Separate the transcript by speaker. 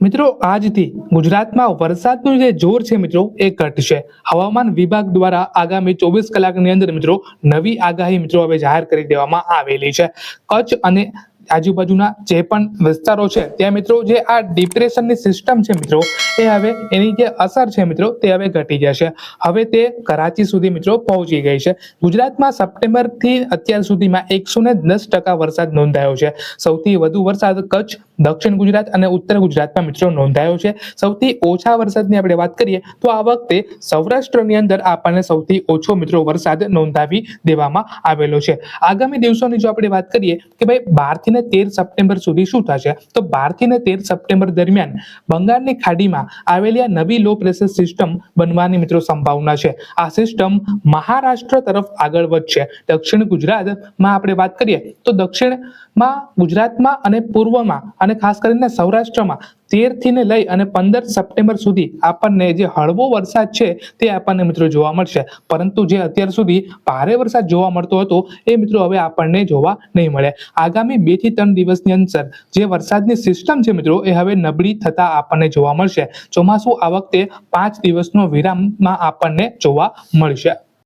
Speaker 1: મિત્રો, આજથી ગુજરાતમાં વરસાદનું જે જોર છે મિત્રો, એ ઘટશે. હવામાન વિભાગ દ્વારા આગામી ચોવીસ કલાકની અંદર મિત્રો, નવી આગાહી મિત્રો હવે જાહેર કરી દેવામાં આવેલી છે. કચ્છ અને આજુબાજુના જે પણ વિસ્તારો છે, ત્યાં મિત્રો જે આ ડિપ્રેશનની સિસ્ટમ છે મિત્રો, એ હવે એની જે અસર છે મિત્રો, તે હવે ઘટી જશે. હવે તે કરાચી સુધી મિત્રો પહોંચી ગઈ છે. ગુજરાતમાં સપ્ટેમ્બરથી અત્યાર સુધીમાં એકસો ને દસ ટકા વરસાદ નોંધાયો છે. સૌથી વધુ વરસાદ કચ્છ, દક્ષિણ ગુજરાત અને ઉત્તર ગુજરાતમાં મિત્રો નોંધાયો છે. સૌથી ઓછા વરસાદની આપણે વાત કરીએ, તો આ વખતે સૌરાષ્ટ્રની અંદર આપણને સૌથી ઓછો મિત્રો વરસાદ નોંધાવી દેવામાં આવેલો છે. આગામી દિવસોની જો આપણે વાત કરીએ કે ભાઈ બારથી ને તેર સપ્ટેમ્બર સુધી શું થશે? તો બારથી ને તેર સપ્ટેમ્બર દરમિયાન બંગાળની ખાડીમાં આવેલી આ નવી લો પ્રેશર સિસ્ટમ બનવાની મિત્રો સંભાવના છે. આ સિસ્ટમ મહારાષ્ટ્ર તરફ આગળ વધશે. દક્ષિણ ગુજરાતમાં આપણે વાત કરીએ તો દક્ષિણમાં ગુજરાતમાં અને પૂર્વમાં અને ખાસ કરીને સૌરાષ્ટ્રમાં તેરથી ને લઈ અને પંદર સપ્ટેમ્બર સુધી આપણને જે હળવો વરસાદ છે તે આપણને મિત્રો જોવા મળશે. પરંતુ જે અત્યાર સુધી ભારે વરસાદ જોવા મળતો હતો, એ મિત્રો હવે આપણને જોવા નહીં મળે. આગામી બેથી ત્રણ દિવસની અંદર જે વરસાદની સિસ્ટમ છે મિત્રો, એ હવે નબળી થતા આપણને જોવા મળશે. ચોમાસું આ વખતે પાંચ દિવસનો વિરામમાં આપણને જોવા મળશે.